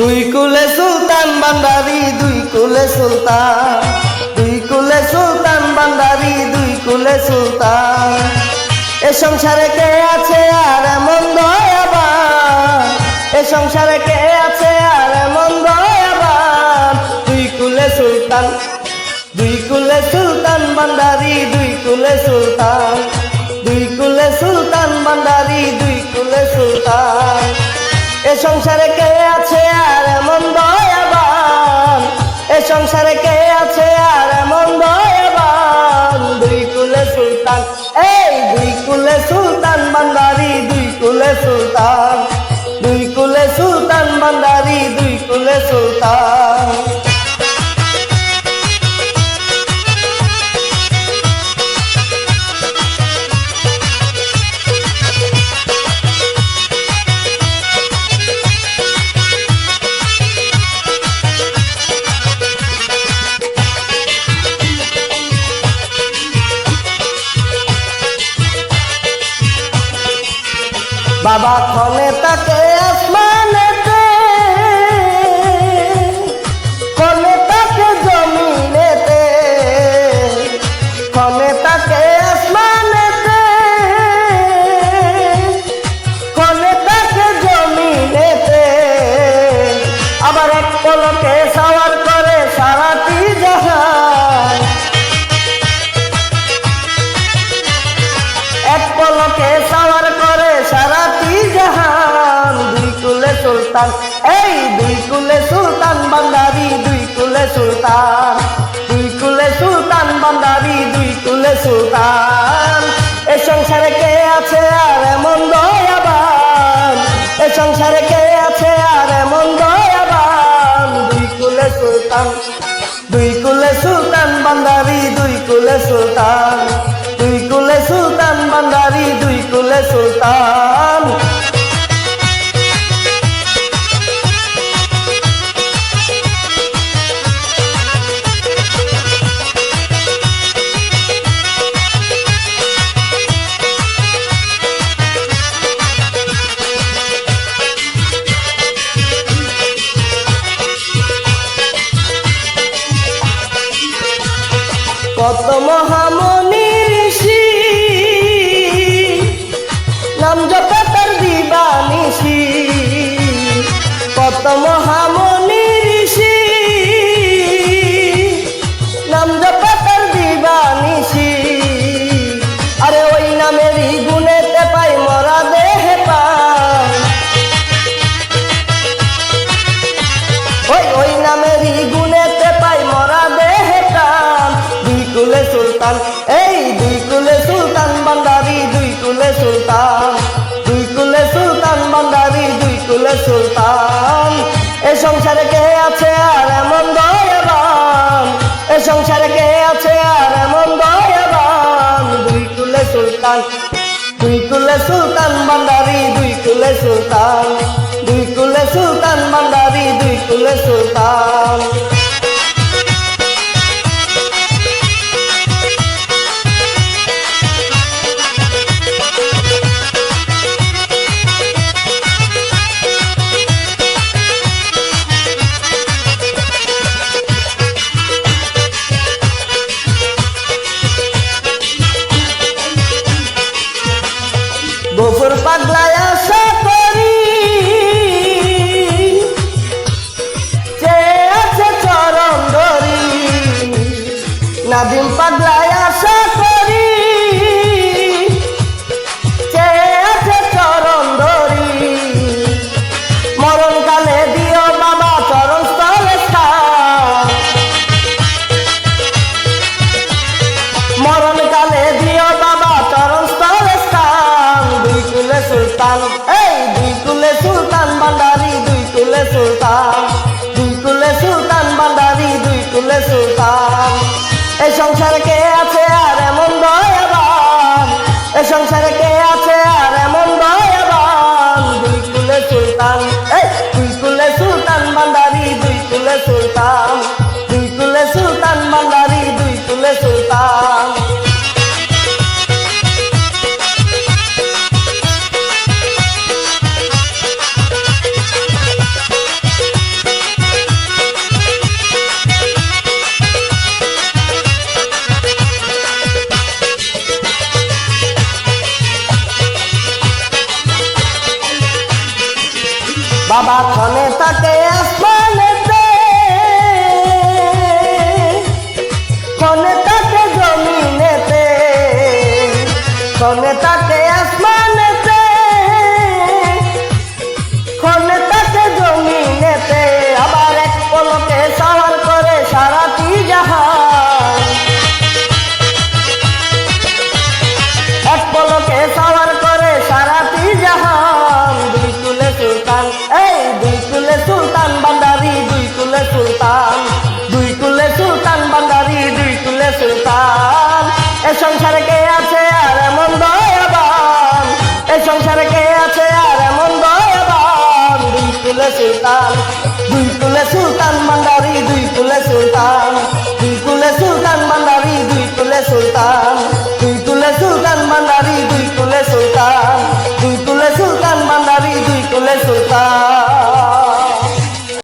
দুই কুলে সুলতান বান্দারি দুই কুলে সুলতান। দুই কুলে সুলতান বান্দারি দুই কুলে সুলতান। এ সংসারে কে আছে আর এমন এ সংসারে কে আছে আর এমন দুই কুলে সুলতান, দুই কুলে সুলতান বান্দারি দুই কুলে সুলতান। দুই কুলে সুলতান বান্দারি দুই কুলে সুলতান। এ সংসারে কে সুলতান বান্দারি দুই কুলে সুলতান। দুই কুলে সুলতান বান্দারি দুই কুলে সুলতান। বাবা ক্ষণে তাকে আসমানেতে সুলতান। এই দুই কুলে সুলতান, বান্দারি দুই কুলে সুলতান। দুই কুলে সুলতান, বান্দারি দুই কুলে সুলতান। এ সংসারে কে আছে আর এমন দয়াবান? এ সংসারে কে আছে আর এমন দয়াবান? দুই কুলে সুলতান, দুই কুলে সুলতান, বান্দারি দুই কুলে সুলতান। দুই কুলে সুলতান, বান্দারি দুই কুলে সুলতান। কত মহামনি দুই কুলে সুলতান বান্দারি দুই কুলে সুলতান। এ সংসারে কে আছে আর এমন দয়াবান? এ সংসারে কে আছে আর এমন দয়াবান? দুই কুলে সুলতান, দুই কুলে সুলতান বান্দারি দুই কুলে সুলতান। দুই কুলে সুলতান বান্দারি দুই কুলে সুলতান। সুলতান। এই দুই কুলে সুলতান, বান্দারি দুই কুলে সুলতান। দুই কুলে সুলতান, বান্দারি দুই কুলে সুলতান। এই সংসারে কে আছে আর এমন দয়াবান? এই সংসারে কে আছে আর এমন দয়াবান? দুই কুলে সুলতান, এই দুই কুলে সুলতান, বান্দারি দুই কুলে সুলতান। দুই কুলে সুলতান, বান্দারি দুই কুলে সুলতান। ক্ষণে তাকে আসমানেতে ক্ষণে থাকে জমিনেতে ক্ষণে সুলতান, দুই কুলে সুলতান, বান্দারি, দুই কুলে সুলতান। এ সংসারে কে আছে আর এমন দয়াবান? এ সংসারে কে আছে আর এমন দয়াবান? দুই কুলে সুলতান, দুই কুলে সুলতান, বান্দারি, দুই কুলে সুলতান।